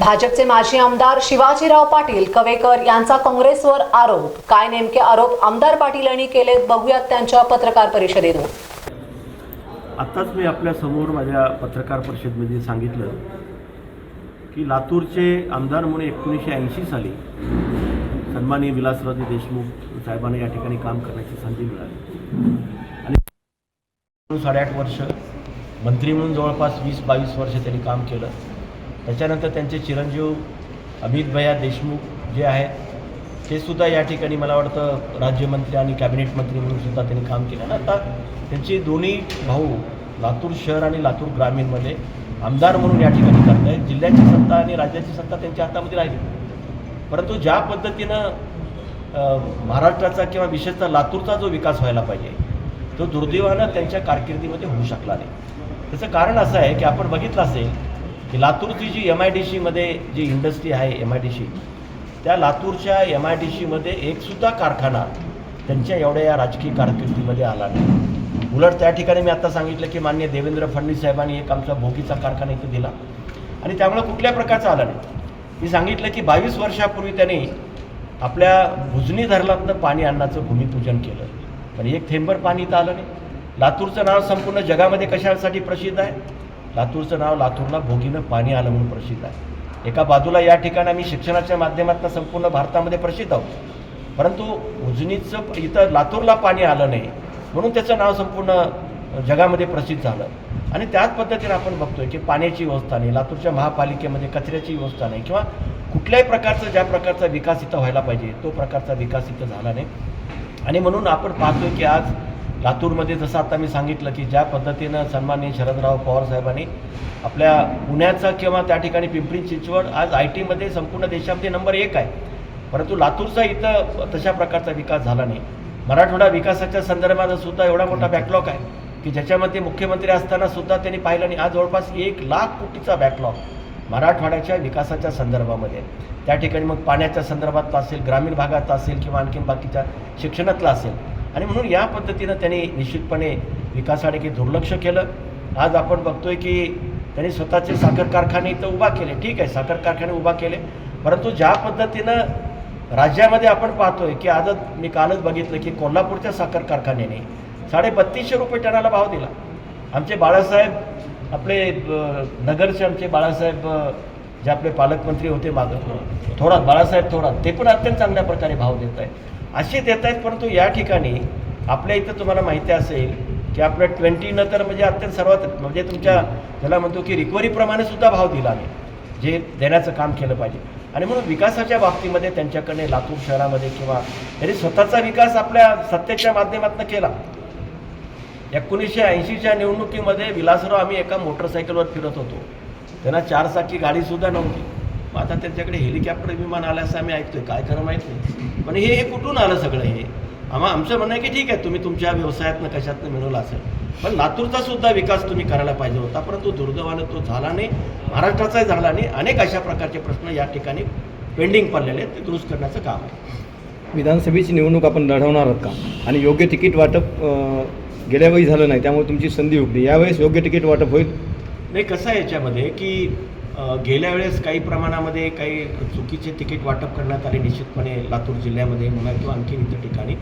भाजपचे माजी आमदार शिवाजीराव पाटील कवेकर यांचा काँग्रेसवर आरोप. काय नेमके आरोप आमदार पाटील यांनी केलेत बघूयात त्यांच्या पत्रकार परिषदेतून. आत्ताच मी आपल्यासमोर माझ्या पत्रकार परिषदेमध्ये सांगितलं की लातूरचे आमदार म्हणून एकोणीसशे ऐंशी साली सन्माननीय विलासराजे देशमुख साहेबांना या ठिकाणी काम करण्याची संधी मिळाली. आणि साडेआठ वर्ष मंत्री म्हणून जवळपास वीस बावीस वर्ष त्यांनी काम केलं. त्याच्यानंतर त्यांचे चिरंजीव अमित भैया देशमुख जे आहेत ते सुद्धा या ठिकाणी मला वाटतं राज्यमंत्री आणि कॅबिनेट मंत्री म्हणून सुद्धा त्यांनी काम केलं. ना आता त्यांचे दोन्ही भाऊ लातूर शहर आणि लातूर ग्रामीणमध्ये आमदार म्हणून या ठिकाणी करत आहेत जिल्ह्याची सत्ता आणि राज्याची सत्ता त्यांच्या हातामध्ये राहिली. परंतु ज्या पद्धतीनं महाराष्ट्राचा किंवा विशेषतः लातूरचा जो विकास व्हायला पाहिजे तो दुर्दैवानं त्यांच्या कारकिर्दीमध्ये होऊ शकला नाही. त्याचं कारण असं आहे की आपण बघितलं असेल की लातूरची जी एम आय डी सीमध्ये जी इंडस्ट्री आहे एम आय डी सी त्या लातूरच्या एम आय डी सीमध्ये एकसुद्धा कारखाना त्यांच्या एवढ्या या राजकीय कारकिर्दीमध्ये आला नाही. उलट त्या ठिकाणी मी आता सांगितलं की मान्य देवेंद्र फडणवीस साहेबांनी एक आमचा भोगीचा कारखाना इथं दिला. आणि त्यामुळे कुठल्या प्रकारचा आला नाही. मी सांगितलं की बावीस वर्षापूर्वी त्यांनी आपल्या भुजनी धरणातनं पाणी आणण्याचं भूमिपूजन केलं. पण एक थेंबर पाणी इथं आलं नाही. लातूरचं नाव संपूर्ण जगामध्ये कशासाठी प्रसिद्ध आहे? लातूरचं नाव लातूरला भोगीनं पाणी आलं म्हणून प्रसिद्ध आहे. एका बाजूला या ठिकाणी आम्ही शिक्षणाच्या माध्यमातून संपूर्ण भारतामध्ये प्रसिद्ध आहोत. परंतु उजनीचं इथं लातूरला पाणी आलं नाही म्हणून त्याचं नाव संपूर्ण जगामध्ये प्रसिद्ध झालं. आणि त्याच पद्धतीने आपण बघतोय की पाण्याची व्यवस्था नाही लातूरच्या महापालिकेमध्ये कचऱ्याची व्यवस्था नाही किंवा कुठल्याही प्रकारचा ज्या प्रकारचा विकास इथं व्हायला पाहिजे तो प्रकारचा विकास इथं झाला नाही. आणि म्हणून आपण पाहतोय की आज लातूरमध्ये जसं आता मी सांगितलं की ज्या पद्धतीनं सन्माननीय शरदराव पवार साहेबांनी आपल्या पुण्याचा किंवा त्या ठिकाणी पिंपरी चिंचवड आज आय टीमध्ये संपूर्ण देशामध्ये नंबर एक आहे. परंतु लातूरचा इथं तशा प्रकारचा विकास झाला नाही. मराठवाडा विकासाच्या संदर्भात सुद्धा एवढा मोठा बॅकलॉग आहे की ज्याच्यामध्ये मुख्यमंत्री असताना सुद्धा त्यांनी पाहिलं आणि आज जवळपास एक लाख कोटीचा बॅकलॉग मराठवाड्याच्या विकासाच्या संदर्भामध्ये. त्या ठिकाणी मग पाण्याच्या संदर्भात असेल ग्रामीण भागात असेल किंवा आणखीन बाकीच्या शिक्षणातला असेल आणि म्हणून या पद्धतीनं त्यांनी निश्चितपणे विकासाकडे दुर्लक्ष केलं. आज आपण बघतोय की त्यांनी स्वतःचे साखर कारखाने इथं उभा केले. ठीक आहे साखर कारखाने उभा केले. परंतु ज्या पद्धतीनं राज्यामध्ये आपण पाहतोय की आजच मी कालच बघितलं की कोल्हापूरच्या साखर कारखान्याने साडे बत्तीसशे रुपये टनाला भाव दिला. आमचे बाळासाहेब आपले नगरचे आमचे बाळासाहेब जे आपले पालकमंत्री होते मागं थोरात बाळासाहेब थोरात ते पण अत्यंत चांगल्या प्रकारे भाव देत आहेत. असे देत आहेत परंतु या ठिकाणी आपल्या इथं तुम्हाला माहिती असेल की आपल्या ट्वेंटीनं तर म्हणजे अत्यंत सर्वात म्हणजे तुमच्या त्याला म्हणतो की रिकव्हरीप्रमाणे सुद्धा भाव दिला नाही जे देण्याचं काम केलं पाहिजे. आणि म्हणून विकासाच्या बाबतीमध्ये त्यांच्याकडे लातूर शहरामध्ये किंवा त्यांनी स्वतःचा विकास आपल्या सत्तेच्या माध्यमातून केला. एकोणीसशे ऐंशीच्या निवडणुकीमध्ये विलासराव आम्ही एका मोटरसायकलवर फिरत होतो. त्यांना चारचाकी गाडीसुद्धा नव्हती. मग आता त्यांच्याकडे हेलिकॉप्टर विमान आलं असं आम्ही ऐकतोय. काय खरं माहीत नाही. पण हे कुठून आलं सगळं हे? आम्हा आमचं म्हणणं आहे की ठीक आहे तुम्ही तुमच्या व्यवसायातनं कशातनं मिळवलं असेल. पण लातूरचा सुद्धा विकास तुम्ही करायला पाहिजे होता परंतु दुर्दैवानं तो झाला नाही महाराष्ट्राचाही झाला नाही. अनेक अशा प्रकारचे प्रश्न या ठिकाणी पेंडिंग पडलेले आहेत ते दुरुस्त करण्याचं काम आहे. विधानसभेची निवडणूक आपण लढवणार आहात का? आणि योग्य तिकीट वाटप अं, गेल्या वेळी झालं नाही त्यामुळे तुमची संधी हुकली यावेळेस योग्य तिकीट वाटप होईल? नाही कसं आहे याच्यामध्ये की गेल्या वेळेस काही प्रमाणामध्ये काही चुकीचे तिकीट वाटप करण्यात आले निश्चितपणे लातूर जिल्ह्यामध्ये म्हणा किंवा आणखी इतर ठिकाणी.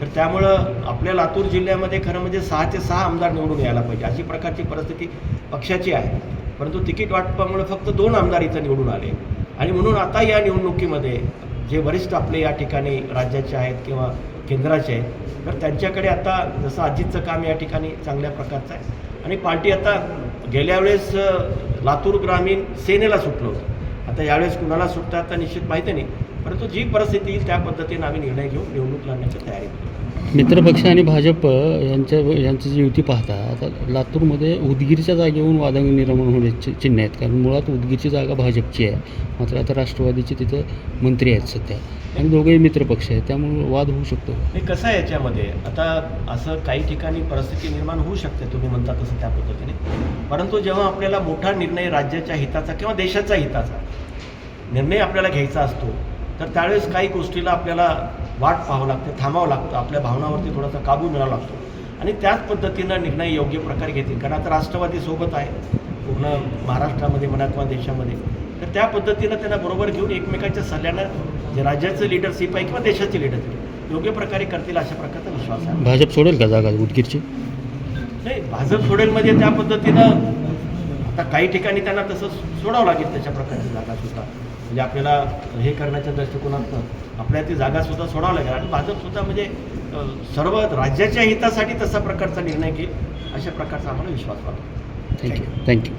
तर त्यामुळं आपल्या लातूर जिल्ह्यामध्ये खरं म्हणजे सहा ते सहा आमदार निवडून यायला पाहिजे अशी प्रकारची परिस्थिती पक्षाची आहे. परंतु तिकीट वाटपामुळे फक्त दोन आमदार इथं निवडून आले. आणि म्हणून आता या निवडणुकीमध्ये जे वरिष्ठ आपले या ठिकाणी राज्याचे आहेत किंवा केंद्राचे आहेत तर त्यांच्याकडे आता जसं अजितचं काम या ठिकाणी चांगल्या प्रकारचं आहे. आणि पार्टी आता गेल्या वेळेस लातूर ग्रामीण सेनेला सुटलं होतं. आता यावेळेस कुणाला सुटतात आता निश्चित माहिती नाही. परंतु जी परिस्थिती येईल त्या पद्धतीने आम्ही निर्णय घेऊन निवडणूक लढण्याची तयारी करतो. मित्रपक्ष आणि भाजप यांच्या यांची जी युती पाहता आता लातूरमध्ये उदगीरच्या जागेवरून वादंग निर्माण होण्याचे चिन्ह आहेत. कारण मुळात उदगीरची जागा भाजपची आहे. मात्र आता राष्ट्रवादीचे तिथं मंत्री आहेत सध्या. आणि दोघेही मित्रपक्ष आहेत. त्यामुळे वाद होऊ शकतो. हे कसं आहे याच्यामध्ये? आता असं काही ठिकाणी परिस्थिती निर्माण होऊ शकते तुम्ही म्हणता तसं त्या पद्धतीने. परंतु जेव्हा आपल्याला मोठा निर्णय राज्याच्या हिताचा किंवा देशाच्या हिताचा निर्णय आपल्याला घ्यायचा असतो तर त्यावेळेस काही गोष्टीला आपल्याला वाट पाहावं लागते थांबावं लागतं आपल्या भावनावरती थोडासा काबू मिळावा लागतो. आणि त्याच पद्धतीनं निर्णय योग्य प्रकारे घेतील. कारण आता राष्ट्रवादी सोबत आहे पूर्ण महाराष्ट्रामध्ये म्हणा किंवा देशामध्ये. तर त्या पद्धतीनं त्यांना बरोबर घेऊन एकमेकांच्या सल्ल्यानं जे राज्याचं लिडरशिप आहे किंवा देशाची लिडरशिप योग्य प्रकारे करतील अशा प्रकारचा विश्वास आहे. भाजप सोडेल का जागा उदगीरची? नाही भाजप सोडेल म्हणजे त्या पद्धतीनं आता काही ठिकाणी त्यांना तसं सोडावं लागेल तशा प्रकारची जागा सुद्धा. म्हणजे आपल्याला हे करण्याच्या दृष्टिकोनातनं आपल्याला ती जागा सुद्धा सोडावं लागेल. आणि भाजप सुद्धा म्हणजे सर्व राज्याच्या हितासाठी तसा प्रकारचा निर्णय घेईल अशा प्रकारचा आम्हाला विश्वास वाटतो. Thank you thank you